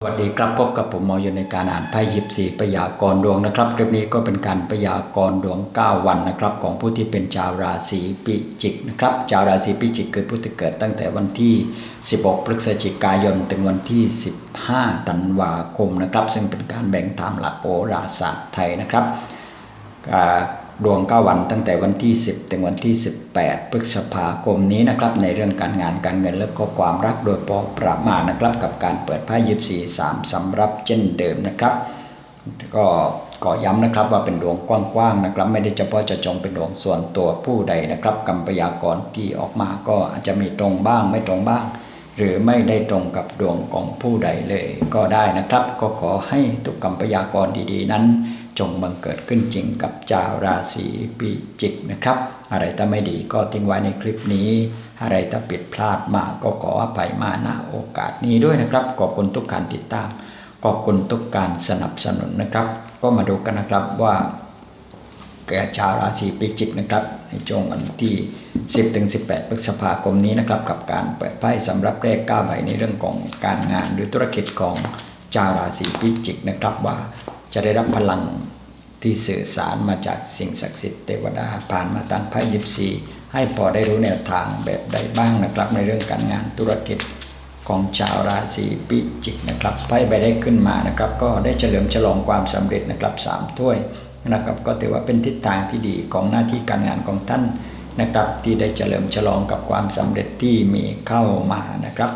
สวัสดีครับพบกับผมหมอยู่ในการอ่านไพ่ยิบสี่พยากรดวงนะครับ คลิปนี้ก็เป็นการพยากรดวง 9 วันนะครับ ของผู้ที่เป็นชาวราศีพิจิกนะครับชาวราศีพิจิกคือผู้ที่เกิดตั้งแต่วันที่ 16 พฤศจิกายน ถึงวันที่ 15 ธันวาคมนะครับ ซึ่งเป็นการแบ่งตามหลักโหราศาสตร์ไทยนะครับ อ่าดวง9วันตั้งแต่วันที่ 10 ถึงวันที่ 18 พฤษภาคมนี้นะครับ ในเรื่องการงานการเงินและก็ความรักโดยพอประมาณนะครับ กับการเปิดไพ่ยิบสี่สามสำรับเช่นเดิมนะครับ ก็ขอย้ำนะครับว่าเป็นดวงกว้างๆนะครับ ไม่ได้เฉพาะจะจงเป็นดวงส่วนตัวผู้ใดนะครับกรรมพยากรที่ออกมาก็อาจจะมีตรงบ้างไม่ตรงบ้าง หรือไม่ได้ตรงกับดวงของผู้ใดเลยก็ได้นะครับ ก็ขอให้ตุกกรรมพยากรดีๆ นั้น จงบังเกิดขึ้นจริงกับชาวราศีพิจิกนะครับ อะไรถ้าไม่ดีก็ทิ้งไว้ในคลิปนี้ อะไรถ้าผิดพลาดมาก็ขออภัยมาณโอกาสนี้ด้วยนะครับขอบคุณทุกการติดตาม ขอบคุณทุกการสนับสนุนนะครับ ก็มาดูกันนะครับว่าแก่ชาวราศีพิจิกนะครับ ในช่วงวันที่ 10ถึง18 พฤษภาคมนี้นะครับ กับการเปิดไพ่สำหรับเลข9ใบในเรื่องของการงานหรือธุรกิจของชาวราศีพิจิกนะครับว่า จะได้รับพลังที่สื่อสารมาจากสิ่งศักดิ์สิทธิ์เทวดาผ่านมาทางไพ่ยิปซีให้พอได้รู้แนวทางแบบใดบ้างนะครับ ในเรื่องการงานธุรกิจของชาวราศีพิจิกนะครับไพ่ใบได้ขึ้นมานะครับ ก็ได้เฉลิมฉลองความสำเร็จนะครับสามถ้วยนะครับก็ถือว่าเป็นทิศทางที่ดีของหน้าที่การงานของท่านนะครับ ที่ได้เฉลิมฉลองกับความสำเร็จที่มีเข้ามานะครับ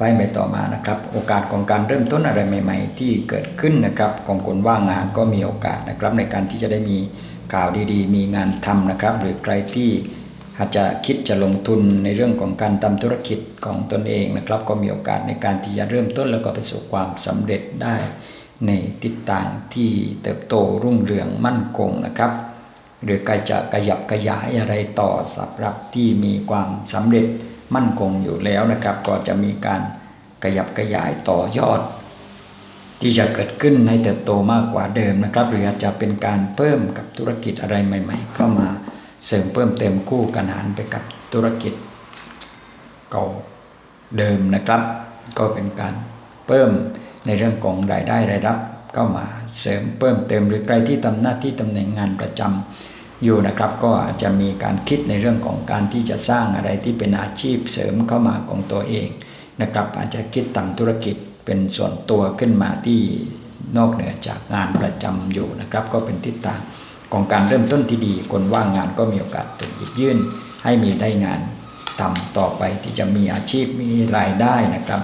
ไปไปต่อมานะครับ โอกาสของการเริ่มต้นอะไรใหม่ ๆ ที่เกิดขึ้นนะครับของคนว่างงานก็มีโอกาสนะครับ ในการที่จะได้มีข่าวดีๆ มีงานทำนะครับ หรือใครที่อาจจะคิดจะลงทุนในเรื่องของการทำธุรกิจของตนเองนะครับ ก็มีโอกาสในการที่จะเริ่มต้นแล้วก็ประสบความสำเร็จได้ในทิศทางที่เติบโตรุ่งเรืองมั่นคงนะครับ หรือการจะขยับขยายอะไรต่อสำหรับที่มีความสำเร็จมั่นคงอยู่แล้วนะครับ ก็จะมีการ ขยับขยายต่อยอด ที่จะเกิดขึ้นในเติบโตมากกว่าเดิมนะครับ หรืออาจจะเป็นการเพิ่มกับธุรกิจอะไรใหม่ ๆ เข้ามาเสริมเพิ่มเติมคู่กันหารไปกับธุรกิจเก่าเดิมนะครับ ก็เป็นการเพิ่มในเรื่องของรายได้รายรับเข้ามาเสริมเพิ่มเติมหรือใครที่ทำหน้าที่ตำแหน่งงานประจำอยู่นะครับ ก็อาจจะมีการคิดในเรื่องของการที่จะสร้างอะไรที่เป็นอาชีพเสริมเข้ามาของตัวเอง นะครับ อาจจะคิดทำธุรกิจเป็นส่วนตัวขึ้นมาที่นอกเหนือจากงานประจำอยู่นะครับ ก็เป็นทิศทางของการเริ่มต้นที่ดี คนว่างงานก็มีโอกาสถูกหยิบยื่น ให้มีได้งานทำต่อไปที่จะมีอาชีพมีรายได้นะครับ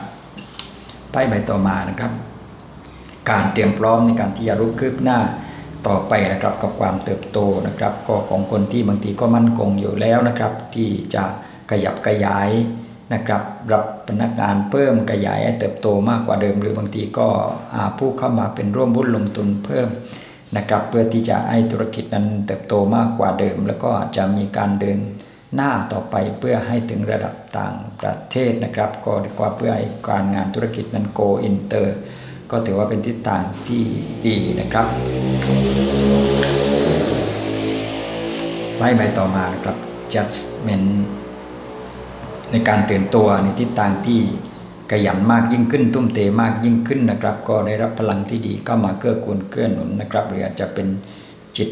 ไพ่ใบต่อมานะครับ การเตรียมพร้อมในการที่จะรุกคืบหน้าต่อไปนะครับกับความเติบโตนะครับ ก็ของคนที่บางทีก็มั่นคงอยู่แล้วนะครับ ที่จะขยับขยาย นะครับรับพนักงานเพิ่มขยายเติบโตมากกว่าเดิม หรือบางทีก็ผู้เข้ามาเป็นร่วมหุ้นลงทุนเพิ่มนะครับเพื่อที่จะให้ธุรกิจนั้นเติบโตมากกว่าเดิม แล้วก็อาจจะมีการเดินหน้าต่อไปเพื่อให้ถึงระดับต่างประเทศนะครับ ก็ดีกว่าเพื่อให้การงานธุรกิจนั้นโกอินเตอร์ก็ถือว่าเป็นทิศทางที่ดีนะครับไปใบต่อมานะครับ judgment ในการตื่นตัวในทิศทางที่ขยันมากยิ่งขึ้น ทุ่มเทมากยิ่งขึ้นนะครับ ก็ได้รับพลังที่ดีเข้ามาเกื้อกูลเกื้อหนุนนะครับ หรืออาจจะเป็นจิต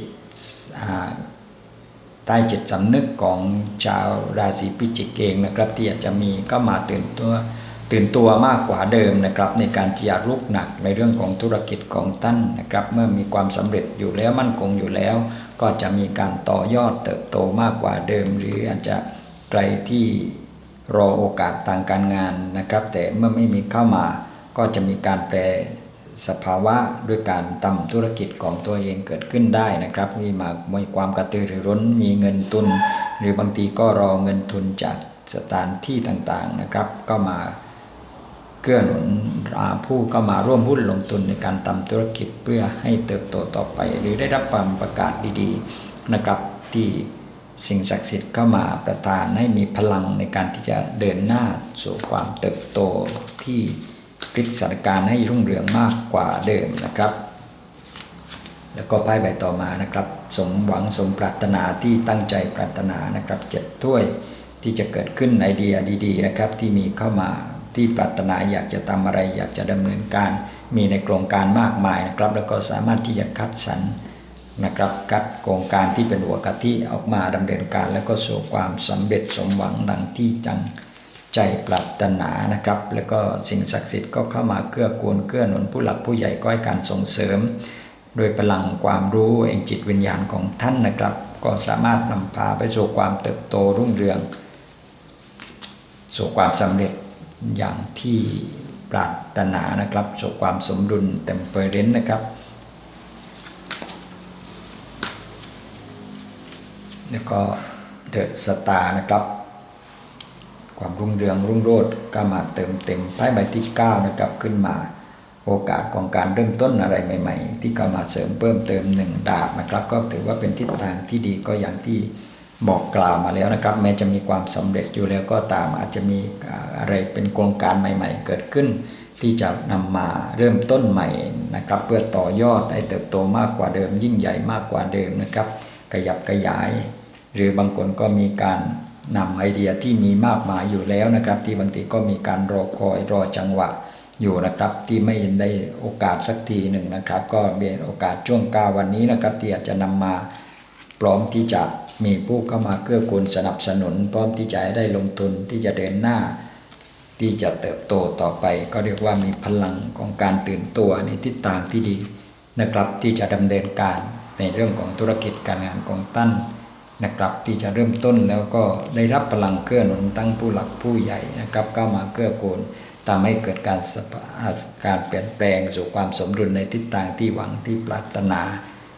ใต้จิตสำนึกของชาวราศีพิจิกเองนะครับ ที่อาจจะมีก็มาตื่นตัวตื่นตัวมากกว่าเดิมนะครับ ในการที่จะลุกหนักในเรื่องของธุรกิจของท่านนะครับ เมื่อมีความสำเร็จอยู่แล้วมั่นคงอยู่แล้ว ก็จะมีการต่อยอดเติบโตมากกว่าเดิม หรืออาจจะใครที่ รอโอกาสทางการงานนะครับ แต่เมื่อไม่มีเข้ามาก็จะมีการแปลสภาวะด้วยการทำธุรกิจของตัวเองเกิดขึ้นได้นะครับมีมามีความกระตือรือร้นมีเงินทุน หรือบางทีก็รอเงินทุนจากสถานที่ต่างๆนะครับ ก็มาเกื้อหนุนผู้ก็มาร่วมหุ้นลงทุนในการทำธุรกิจเพื่อให้เติบโตต่อไป หรือได้รับความประกาศดีๆนะครับที่ สิ่งศักดิ์สิทธิ์เข้ามาประทานให้มีพลังในการที่จะเดินหน้าสู่ความเติบโตที่พลิกสถานการณ์ให้รุ่งเรืองมากกว่าเดิมนะครับ แล้วก็ไพ่ใบต่อมานะครับ สมหวังสมปรารถนาที่ตั้งใจปรารถนานะครับเจ็ดถ้วยที่จะเกิดขึ้นไอเดียดี ๆ นะครับ ที่มีเข้ามาที่ปรารถนาอยากจะทำอะไรอยากจะดำเนินการ มีในโครงการมากมายนะครับ แล้วก็สามารถที่จะคัดสรร นะครับคัดโครงการที่เป็นหัวกะทิออกมาดำเนินการแล้วก็สู่ความสำเร็จสมหวังดังที่จังใจปรารถนานะครับ แล้วก็สิ่งศักดิ์สิทธิ์ก็เข้ามาเกื้อกูลเกื้อหนุนผู้หลักผู้ใหญ่ก็ให้การส่งเสริม โดยพลังความรู้เองจิตวิญญาณของท่านนะครับ ก็สามารถนำพาไปสู่ความเติบโตรุ่งเรือง สู่ความสำเร็จอย่างที่ปรารถนานะครับ สู่ความสมดุลเต็มเปอร์เรนต์นะครับ แล้วก็เดอะสตาร์นะครับ ความรุ่งเรืองรุ่งโรจน์ก็มาเติมเต็มไพ่ใบที่9นะครับขึ้นมาโอกาสของการเริ่มต้นอะไรใหม่ ๆ ที่เข้ามาเสริมเพิ่มเติมหนึ่งดาบนะครับ ก็ถือว่าเป็นทิศทางที่ดีก็อย่างที่บอกกล่าวมาแล้วนะครับ แม้จะมีความสำเร็จอยู่แล้วก็ตามอาจจะมีอะไรเป็นโครงการใหม่ ๆ เกิดขึ้น ที่จะนำมาเริ่มต้นใหม่นะครับ เพื่อต่อยอดให้เติบโตมากกว่าเดิม ยิ่งใหญ่มากกว่าเดิมนะครับ ขยับขยาย หรือบางคนก็มีการนำไอเดียที่มีมากมายอยู่แล้วนะครับ ที่บางทีก็มีการรอคอยรอจังหวะอยู่นะครับ ที่ไม่ได้โอกาสสักทีหนึ่งนะครับ ก็เป็นโอกาสช่วงกาวันนี้นะครับ ที่อาจจะนำมาพร้อมที่จะมีผู้เข้ามาเกื้อกูลสนับสนุน พร้อมที่จะได้ลงทุนที่จะเดินหน้า ที่จะเติบโตต่อไป ก็เรียกว่ามีพลังของการตื่นตัวในทิศทางที่ดีนะครับ ที่จะดำเนินการ ในเรื่องของธุรกิจการงานของท่านนะครับ ที่จะเริ่มต้นแล้วก็ได้รับพลังเกื้อหนุนตั้งผู้หลักผู้ใหญ่นะครับเข้ามาเกื้อกูลทำให้เกิดการสภาการเปลี่ยนแปลงสู่ความสมดุลในทิศทางที่หวังที่ปรารถนา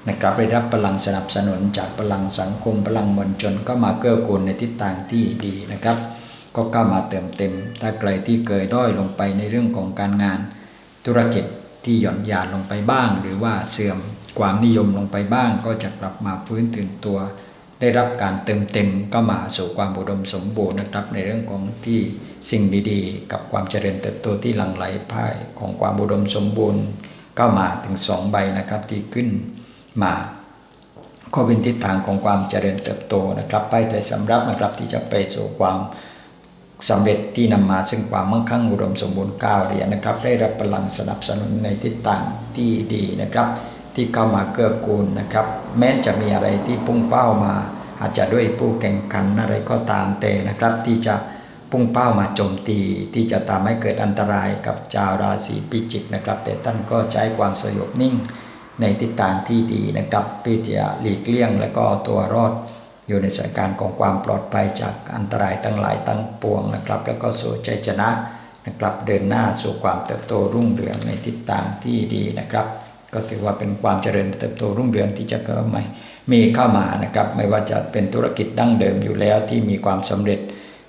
นะครับได้รับพลังสนับสนุนจากพลังสังคมพลังมวลชนก็มาเกื้อกูลในทิศทางที่ดีนะครับ ก็เข้ามาเติมเต็ม ถ้าใครที่เคยด้อยลงไปในเรื่องของการงาน ธุรกิจที่หย่อนยานลงไปบ้าง หรือว่าเสื่อม ความนิยมลงไปบ้าง ก็จะกลับมาฟื้นตื่นตัว ได้รับการเติมเต็มก็มาสู่ความอุดมสมบูรณ์นะครับ ในเรื่องของที่สิ่งดีๆ กับความเจริญเติบโตที่หลั่งไหลพ่ายของความอุดมสมบูรณ์ ก็มาถึงสองใบนะครับที่ขึ้นมาก็เป็นทิศทางของความเจริญเติบโตนะครับไปแต่สำรับนะครับที่จะไปสู่ความสำเร็จที่นำมาซึ่งความมั่งคั่งอุดมสมบูรณ์ก้าวเหรียญนะครับ ได้รับพลังสนับสนุนในทิศทางที่ดีนะครับ ที่เข้ามาเกื้อกูลนะครับ แม้จะมีอะไรที่พุ่งเป้ามา อาจจะด้วยผู้แข่งขันอะไรก็ตามแต่นะครับ ที่จะพุ่งเป้ามาโจมตี ที่จะทำให้เกิดอันตรายกับชาวราศีพิจิกนะครับ แต่ท่านก็ใช้ความสยบนิ่งในทิศทางที่ดีนะครับเพื่อจะหลีกเลี่ยงและก็ตัวรอดอยู่ในสถานการณ์ของความปลอดภัยจากอันตรายทั้งหลายทั้งปวงนะครับ แล้วก็สู่ใจชนะนะครับเดินหน้าสู่ความเติบโตรุ่งเรืองในทิศทางที่ดีนะครับ ก็ถือว่าเป็นความเจริญเติบโตรุ่งเรืองที่จะเกิดใหม่มีเข้ามานะครับไม่ว่าจะเป็นธุรกิจดั้งเดิมอยู่แล้วที่มีความสำเร็จ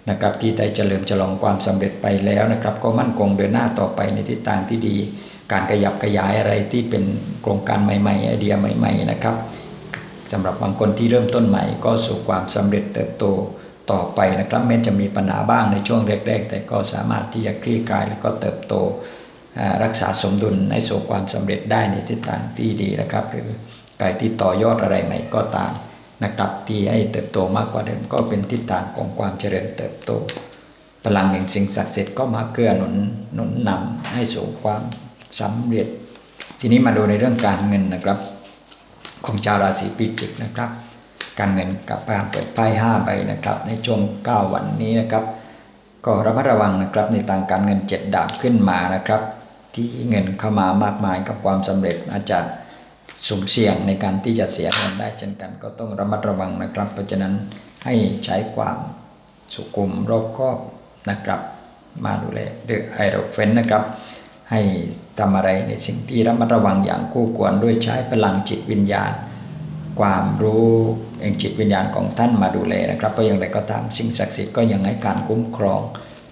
นะครับที่ได้เจริญฉลองความสำเร็จไปแล้วนะครับ ก็มั่นคงเดินหน้าต่อไปในทิศทางที่ดี การขยับขยายอะไรที่เป็นโครงการใหม่ ๆ ไอเดียใหม่ ๆ นะครับสำหรับบางคนที่เริ่มต้นใหม่ ก็สู่ความสำเร็จเติบโตต่อไปนะครับแม้จะมีปัญหาบ้างในช่วงแรก ๆ แต่ก็สามารถที่จะคลี่คลายและก็เติบโต รักษาสมดุลให้สู่ความสำเร็จได้ในทิศทางที่ดีนะครับ หรือการที่ต่อยอดอะไรใหม่ก็ตามนะครับที่ให้เติบโตมากกว่าเดิมก็เป็นทิศทางของความเจริญเติบโต พลังแห่งสิ่งศักดิ์สิทธิ์ก็มาเกื้อหนุนหนุนนำให้สู่ความสำเร็จ ทีนี้มาดูในเรื่องการเงินนะครับของชาวราศีพิจิกนะครับ การเงินกับการเปิดไพ่ห้าใบนะครับ ในช่วง 9 วันนี้นะครับ ก็ระมัดระวังนะครับในทางการเงินเจ็ดดาบขึ้นมานะครับ ที่เงินเข้ามามากมายกับความสำเร็จอาจจะสุ่มเสี่ยงในการที่จะเสียเงินได้เช่นกันก็ต้องระมัดระวังนะครับ เพราะฉะนั้นให้ใช้ความสุขุมรอบคอบนะครับ มาดูแลเดือไอโรเฟนนะครับ ให้ทำอะไรในสิ่งที่ระมัดระวังอย่างคู่ควรด้วยใช้พลังจิตวิญญาณ ความรู้เองจิตวิญญาณของท่านมาดูแลนะครับเพราะอย่างไรก็ตามสิ่งศักดิ์สิทธิ์ก็ยังให้การคุ้มครอง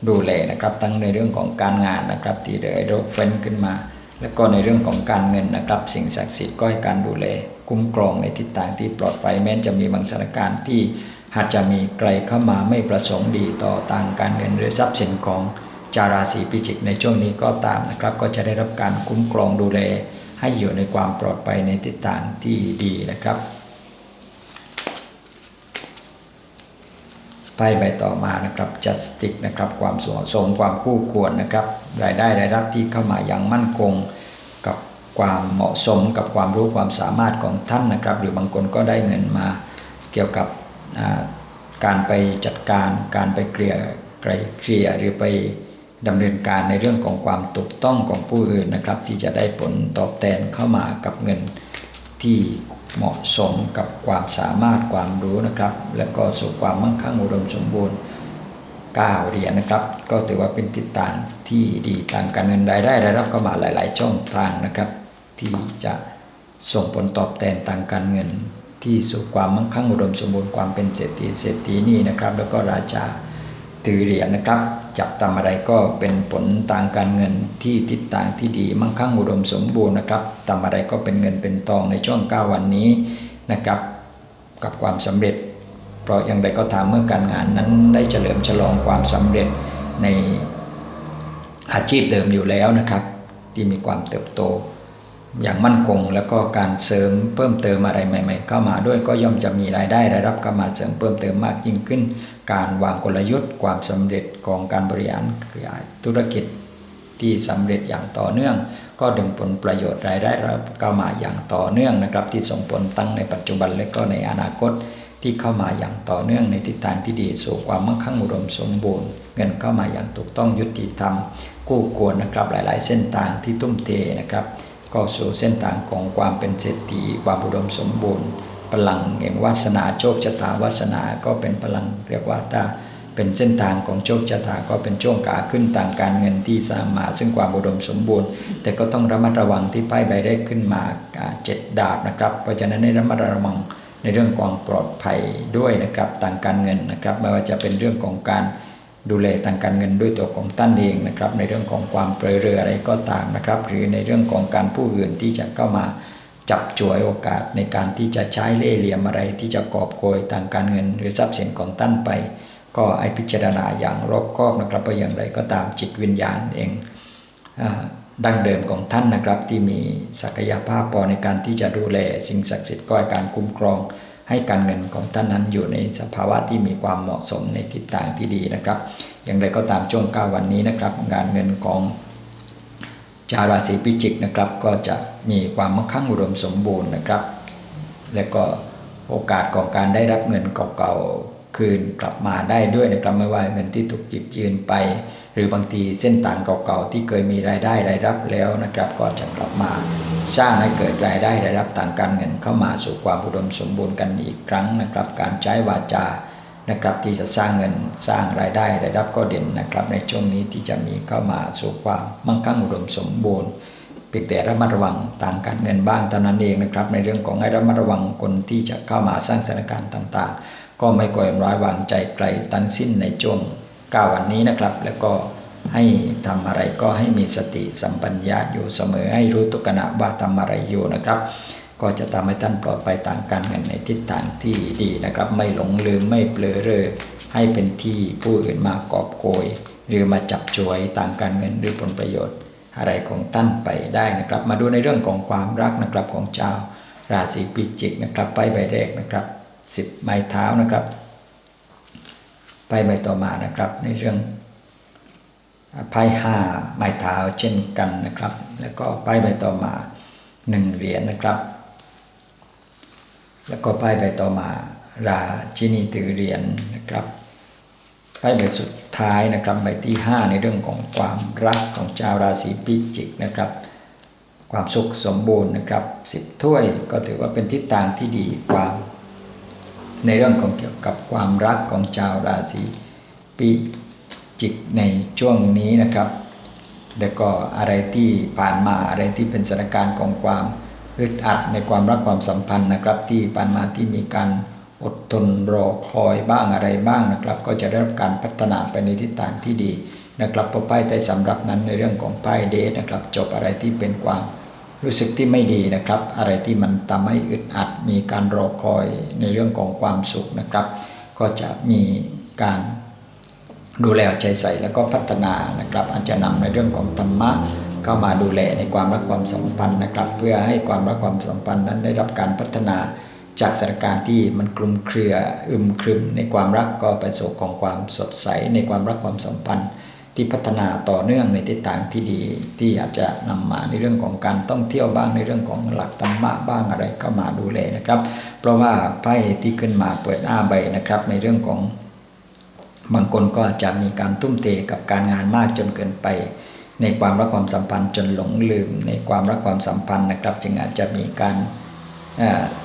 ดูแลนะครับ ทั้งในเรื่องของการงานนะครับที่เดือไอโรเฟ้นขึ้นมา แล้วก็ในเรื่องของการเงินนะครับ สิ่งศักดิ์สิทธิ์ก็ให้การดูแลคุ้มครองในทิศทางที่ปลอดภัยแม้จะมีบางสถานการณ์ที่อาจจะมีใครเข้ามาไม่ประสงค์ดีต่อทางการเงินหรือทรัพย์สินของจาราศีพิจิกในช่วงนี้ก็ตามนะครับ ก็จะได้รับการคุ้มครองดูแล ให้อยู่ในความปลอดภัยในทิศทางที่ดีนะครับ ไพ่ใบต่อมานะครับ justice นะครับความสมสมความคู่ควรนะครับรายได้รายรับที่เข้ามาอย่างมั่นคงกับความเหมาะสมกับความรู้ความสามารถของท่านนะครับ หรือบางคนก็ได้เงินมาเกี่ยวกับการไปจัดการการไปเกลี่ยไกลเกลี่ยหรือไปดำเนินการในเรื่องของความถูกต้องของผู้อื่นนะครับ ที่จะได้ผลตอบแทนเข้ามากับเงินที่ เหมาะสมกับความสามารถความรู้นะครับ และก็สู่ความมั่งคั่งอุดมสมบูรณ์9เหรียญนะครับ ก็ถือว่าเป็นติดต่างที่ดีทางการเงินรายได้รายรับก็มาหลาย ๆ ช่องทางนะครับ ที่จะส่งผลตอบแทนทางการเงิน ที่สู่ความมั่งคั่งอุดมสมบูรณ์ความเป็นเศรษฐีเศรษฐีนี่นะครับ แล้วก็ราชาถือเหรียญนะครับ จับทำอะไรก็เป็นผลทางการเงินที่ทิศทางที่ดีมั่งคั่งอุดมสมบูรณ์นะครับทำอะไรก็เป็นเงินเป็นทองในช่วง 9 วันนี้นะครับ กับความสำเร็จ เพราะอย่างไรก็ตามเมื่อการงานนั้นได้เฉลิมฉลองความสำเร็จในอาชีพเดิมอยู่แล้วนะครับ ที่มีความเติบโต อย่างมั่นคง แล้วก็การเสริมเพิ่มเติมอะไรใหม่ ๆ เข้ามาด้วยก็ย่อมจะมีรายได้รายรับเข้ามาเสริมเพิ่มเติมมากยิ่งขึ้น การวางกลยุทธ์ ความสำเร็จของการบริหารธุรกิจที่สำเร็จอย่างต่อเนื่อง ก็ดึงผลประโยชน์รายได้รับเข้ามาอย่างต่อเนื่องนะครับ ที่ส่งผลตั้งในปัจจุบันและก็ในอนาคตที่เข้ามาอย่างต่อเนื่องในทิศทางที่ดีสู่ความมั่งคั่งอุดมสมบูรณ์ เงินเข้ามาอย่างถูกต้องยุติธรรมกู้ควรนะครับหลาย ๆ เส้นทางที่ตุ้มเทนะครับ ก็สู่เส้นทางของความเป็นเศรษฐีความอุดมสมบูรณ์พลังแห่งวาสนาโชคชะตาวาสนาก็เป็นพลังเรียกว่าถ้าเป็นเส้นทางของโชคชะตาก็เป็นช่วงขาขึ้นทางการเงินที่สามมาซึ่งความอุดมสมบูรณ์ แต่ก็ต้องระมัดระวังที่ป้ายใบแรกขึ้นมาเจ็ดดาบนะครับ เพราะฉะนั้นในระมัดระวังในเรื่องความปลอดภัยด้วยนะครับทางการเงินนะครับ ไม่ว่าจะเป็นเรื่องของการ ดูแลทางการเงินด้วยตัวของท่านเองนะครับ ในเรื่องของความเปรยเรืออะไรก็ตามนะครับ หรือในเรื่องของการผู้อื่นที่จะเข้ามาจับจวยโอกาสในการที่จะใช้เล่ห์เหลี่ยมอะไรที่จะกอบโกยทางการเงิน หรือทรัพย์สินของท่านไป ก็ไอพิจารณาอย่างรอบคอบนะครับเพราะอย่างไรก็ตามจิตวิญญาณเองดั้งเดิมของท่านนะครับที่มีศักยภาพพอในการที่จะดูแลสิ่งศักดิ์สิทธิ์ก็การคุ้มครอง ให้การเงินของท่านนั้นอยู่ในสภาวะที่มีความเหมาะสมในทิศทางที่ดีนะครับ อย่างไรก็ตามช่วง 9 วันนี้นะครับ งานเงินของชาวราศีพิจิกนะครับ ก็จะมีความมั่งคั่งอุดมสมบูรณ์นะครับ และก็โอกาสของการได้รับเงินเก่าๆคืนกลับมาได้ด้วยนะครับไม่ว่าเงินที่ถูกหยิบยืนไป หรือบางทีเส้นต่างเก่าๆที่เคยมีรายได้รายรับแล้วนะครับ ก็จะกลับมาสร้างให้เกิดรายได้รายรับต่างการเงินเข้ามาสู่ความอุดมสมบูรณ์กันอีกครั้งนะครับ การใช้วาจานะครับที่จะสร้างเงินสร้างรายได้รายรับก็เด่นนะครับ ในช่วงนี้ที่จะมีเข้ามาสู่ความมั่งคั่งอุดมสมบูรณ์เพียงแต่ระมัดระวังต่างการเงินบ้างเท่านั้นเองนะครับ ในเรื่องของให้ระมัดระวังคนที่จะเข้ามาสร้างสถานการณ์ต่าง ๆ ก็ไม่ก่อยร้ายวางใจไกลทั้งสิ้นในช่วง 9 วันนี้นะครับ แล้วก็ให้ทำอะไรก็ให้มีสติสัมปัญญะอยู่เสมอให้รู้ทุกขณะว่าทำอะไรอยู่นะครับ ก็จะทำให้ท่านปลอดภัยต่างการเงินในทิศทางที่ดีนะครับ ไม่หลงลืมไม่เปลือเรอให้เป็นที่ผู้อื่นมากอบโกย หรือมาจับจวยต่างการเงินหรือผลประโยชน์ อะไรของท่านไปได้นะครับ มาดูในเรื่องของความรักนะครับของเจ้าราศีพิจิกนะครับไปใบแรกนะครับสิบไม้เท้านะครับ ไปใบต่อมานะครับ ในเรื่องไพ่ห้าไม้เท้าเช่นกันนะครับ แล้วก็ไพ่ใบต่อมาหนึ่งเหรียญนะครับ แล้วก็ไพ่ใบต่อมา ราชินีถือเหรียญนะครับไพ่ใบสุดท้ายนะครับใบที่ห้าในเรื่องของความรักของชาวราศีพิจิกนะครับ ความสุขสมบูรณ์นะครับสิบถ้วยก็ถือว่าเป็นทิศทางที่ดีความ ในเรื่องของเกี่ยวกับความรักของชาวราศีพิจิกในช่วงนี้นะครับแล้วก็อะไรที่ผ่านมาอะไรที่เป็นสถานการณ์ของความอึดอัดในความรักความสัมพันธ์นะครับ ที่ผ่านมาที่มีการอดทนรอคอยบ้างอะไรบ้างนะครับ ก็จะได้รับการพัฒนาไปในทิศทางที่ดีนะครับพอป้ายใต้สำรับนั้นในเรื่องของป้ายเดทนะครับ จบอะไรที่เป็นความ รู้สึกที่ไม่ดีนะครับ อะไรที่มันทำให้อึดอัด มีการรอคอยในเรื่องของความสุขนะครับ ก็จะมีการดูแลใจใส่แล้วก็พัฒนานะครับอาจจะนำในเรื่องของธรรมะเข้ามาดูแลในความรักความสัมพันธ์นะครับ เพื่อให้ความรักความสัมพันธ์นั้นได้รับการพัฒนาจากสถานการณ์ที่มันคลุมเครืออึมครึมในความรักก็ไปสู่ของความสดใสในความรักความสัมพันธ์ ที่พัฒนาต่อเนื่องในทิศทางที่ดี ที่อาจจะนำมาในเรื่องของการต้องเที่ยวบ้างในเรื่องของหลักธรรมะบ้างอะไรเข้ามาดูแลนะครับ เพราะว่าไพ่ที่ขึ้นมาเปิดอ้าใบนะครับ ในเรื่องของบางคนก็อาจจะมีการทุ่มเทกับการงานมากจนเกินไป ในความรักความสัมพันธ์จนหลงลืม ในความรักความสัมพันธ์นะครับ จึงอาจจะมีการ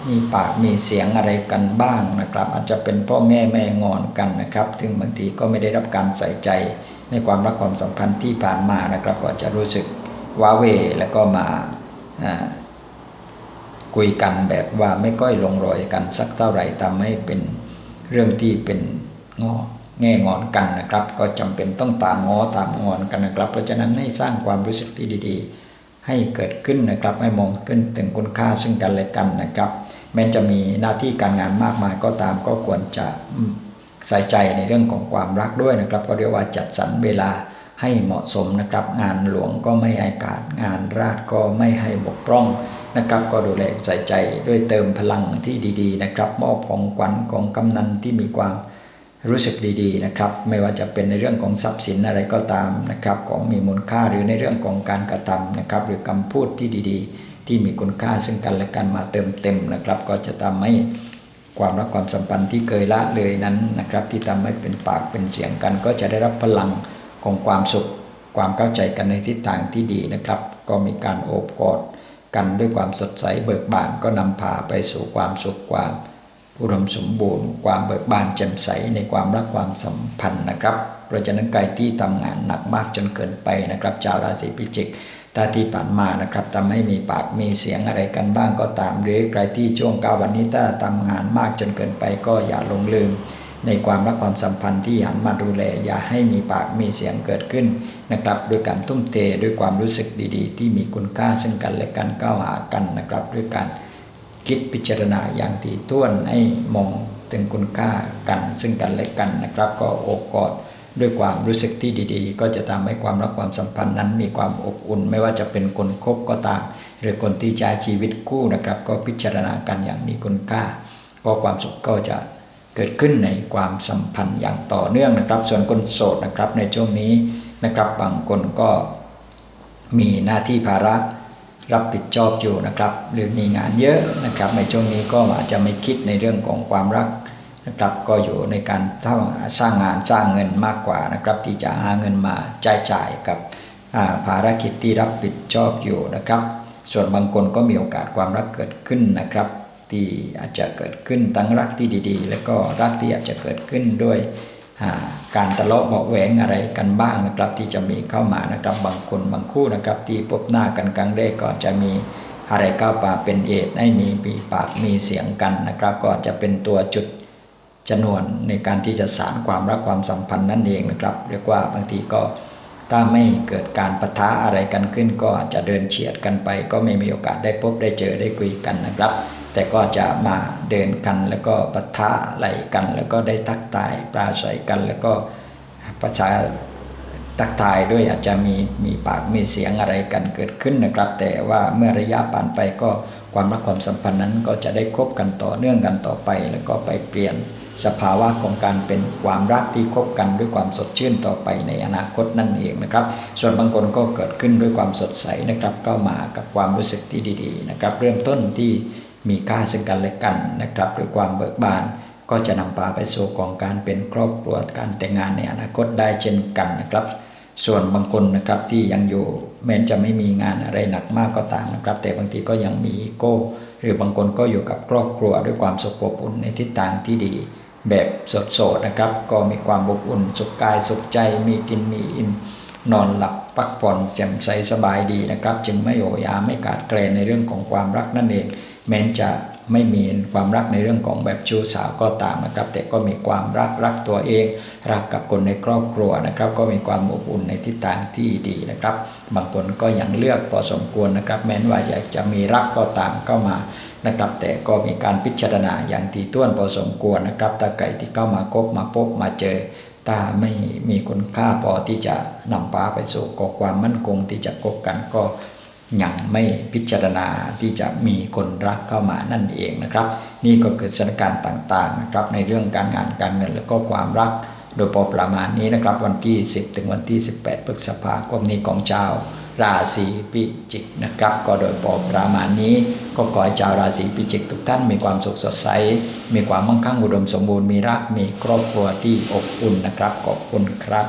มีปากมีเสียงอะไรกันบ้างนะครับ อาจจะเป็นพ่อแม่แม่งอนกันนะครับ ถึงบางทีก็ไม่ได้รับการใส่ใจ ในความรักความสัมพันธ์ที่ผ่านมานะครับ ก็จะรู้สึกว้าเวแล้วก็มาคุยกันแบบว่าไม่ก้อยลงรอยกันสักเท่าไหร่ทำให้เป็นเรื่องที่เป็นงอแง่งอนกันนะครับ ก็จำเป็นต้องตามงอตามงอนกันนะครับ เพราะฉะนั้นให้สร้างความรู้สึกที่ดี ๆ ให้เกิดขึ้นนะครับ ให้มองขึ้นถึงคุณค่าซึ่งกันและกันนะครับ แม้จะมีหน้าที่การงานมากมายก็ตามก็ควรจะ ใส่ใจในเรื่องของความรักด้วยนะครับ ก็เรียกว่าจัดสรรเวลาให้เหมาะสมนะครับ งานหลวงก็ไม่ให้การงานราชก็ไม่ให้บกพร่องนะครับ ก็ดูแลใส่ใจด้วยเติมพลังที่ดีๆ นะครับ มอบของขวัญของกำนันที่มีความรู้สึกดีๆนะครับ ไม่ว่าจะเป็นในเรื่องของทรัพย์สินอะไรก็ตามนะครับ ของมีมูลค่าหรือในเรื่องของการกระทำนะครับ หรือคำพูดที่ดีๆ ที่มีคุณค่าซึ่งกันและกันมาเติมเต็มนะครับ ก็จะทำให้ ความรักความสัมพันธ์ที่เคยละเลยนั้นนะครับ ที่ทำให้เป็นปากเป็นเสียงกัน ก็จะได้รับพลังของความสุข ความเข้าใจกันในทิศทางที่ดีนะครับ ก็มีการโอบกอดกันด้วยความสดใสเบิกบานก็นำพาไปสู่ความสุขความอุดมสมบูรณ์ ความเบิกบานแจ่มใสในความรักความสัมพันธ์นะครับ เพราะฉะนั้นใครที่ทำงานหนักมากจนเกินไปนะครับชาวราศีพิจิก ตาที่ผ่านมานะครับทำให้มีปากมีเสียงอะไรกันบ้างก็ตาม หรือใครที่ช่วงเก้าวันนี้ถ้าทำงานมากจนเกินไปก็อย่าลงลืม ในความรักความสัมพันธ์ที่หันมาดูแล อย่าให้มีปากมีเสียงเกิดขึ้นนะครับด้วยการทุ่มเทด้วยความรู้สึกดีๆ ที่มีคุณค่าซึ่งกันและกันก้าวหากันนะครับด้วยการคิดพิจารณาอย่างถี่ถ้วนให้มองถึงคุณค่ากัน ซึ่งกันและกันนะครับ ก็โอบกอด ด้วยความรู้สึกที่ดีๆ ก็จะทำให้ความรักความสัมพันธ์นั้นมีความอบอุ่น ไม่ว่าจะเป็นคนคบก็ตาม หรือคนที่ใช้ชีวิตคู่นะครับ ก็พิจารณากันอย่างมีคุณค่า ก็ความสุขก็จะเกิดขึ้นในความสัมพันธ์อย่างต่อเนื่องนะครับ ส่วนคนโสดนะครับในช่วงนี้นะครับบางคนก็มีหน้าที่ภาระรับผิดชอบอยู่นะครับ หรือมีงานเยอะนะครับ ในช่วงนี้ก็อาจจะไม่คิดในเรื่องของความรัก นะครับก็อยู่ในการสร้างงานสร้างเงินมากกว่านะครับ ที่จะหาเงินมาจ่ายจ่ายกับภารกิจที่รับผิดชอบอยู่นะครับ ส่วนบางคนก็มีโอกาสความรักเกิดขึ้นนะครับ ที่อาจจะเกิดขึ้นทั้งรักที่ดีๆ แล้วก็รักที่อาจจะเกิดขึ้นด้วยการทะเลาะเบาแหวงอะไรกันบ้างนะครับ ที่จะมีเข้ามานะครับบางคนบางคู่นะครับ ที่พบหน้ากันครั้งแรกก็จะมีอะไรก้าวปาเป็นเอตให้มีปีปากมีเสียงกันนะครับ ก็จะเป็นตัวจุด จำนวนในการที่จะสารความรักความสัมพันธ์นั่นเองนะครับ เรียกว่าบางทีก็ถ้าไม่เกิดการปะทะอะไรกันขึ้น ก็อาจจะเดินเฉียดกันไป ก็ไม่มีโอกาสได้พบได้เจอได้คุยกันนะครับ แต่ก็จะมาเดินกันแล้วก็ปะทะไหลกัน แล้วก็ได้ทักทายปราศัยกันแล้วก็ประชาทักทายด้วยอาจจะมีมีปากมีเสียงอะไรกันเกิดขึ้นนะครับ แต่ว่าเมื่อระยะผ่านไปก็ความรักความสัมพันธ์นั้นก็จะได้คบกันต่อเนื่องกันต่อไป แล้วก็ไปเปลี่ยน สภาวะของการเป็นความรักที่คบกันด้วยความสดชื่นต่อไปในอนาคตนั่นเองนะครับ ส่วนบางคนก็เกิดขึ้นด้วยความสดใสนะครับก็มากับความรู้สึกที่ดีๆนะครับ เริ่มต้นที่มีค่าซึ่งกันและกันนะครับด้วยความเบิกบานก็จะนำพาไปสู่ของการเป็นครอบครัวการแต่งงานในอนาคตได้เช่นกันนะครับ ส่วนบางคนนะครับที่ยังอยู่แม้จะไม่มีงานอะไรหนักมากก็ตามนะครับ แต่บางทีก็ยังมีโก้ หรือบางคนก็อยู่กับครอบครัวด้วยความสุขอบอุ่นในทิศทางที่ดี แบบสดๆนะครับ ก็มีความอบอุ่นสุขกายสุขใจมีกินมีอิ่มนอนหลับพักผ่อนแจ่มใสสบายดีนะครับ จึงไม่โอยาไม่ขาดแคลนในเรื่องของความรักนั่นเอง แม้จะไม่มีความรักในเรื่องของแบบชู้สาวก็ตามนะครับ แต่ก็มีความรักรักตัวเอง รักกับคนในครอบครัวนะครับ ก็มีความอบอุ่นในทิศทางที่ดีนะครับ บางคนก็ยังเลือกพอสมควรนะครับ แม้ว่าอยากจะมีรักก็ตามเข้ามา นะครับ แต่ก็มีการพิจารณาอย่างที่ต้วนพอสมควรนะครับถ้าใครที่เข้ามาคบมาพบมาเจอ ถ้าไม่มีคุณค่าพอที่จะนำพาไปสู่ก่อความมั่นคงที่จะคบกันก็ยังไม่พิจารณาที่จะมีคนรักเข้ามานั่นเองนะครับ นี่ก็คือสถานการณ์ต่างๆนะครับ ในเรื่องการงานการเงินแล้วก็ความรัก โดยพอประมาณนี้นะครับ วันที่ 10 ถึงวันที่ 18พฤษภาคมนี้ของชาว ราศีพิจิกนะครับก็โดยปอประมาณนี้ ก็ขอให้ชาวราศีพิจิกทุกท่านมีความสุขสดใส มีความมั่งคั่งอุดมสมบูรณ์มีรักมีครอบครัวที่อบอุ่นนะครับขอบคุณครับ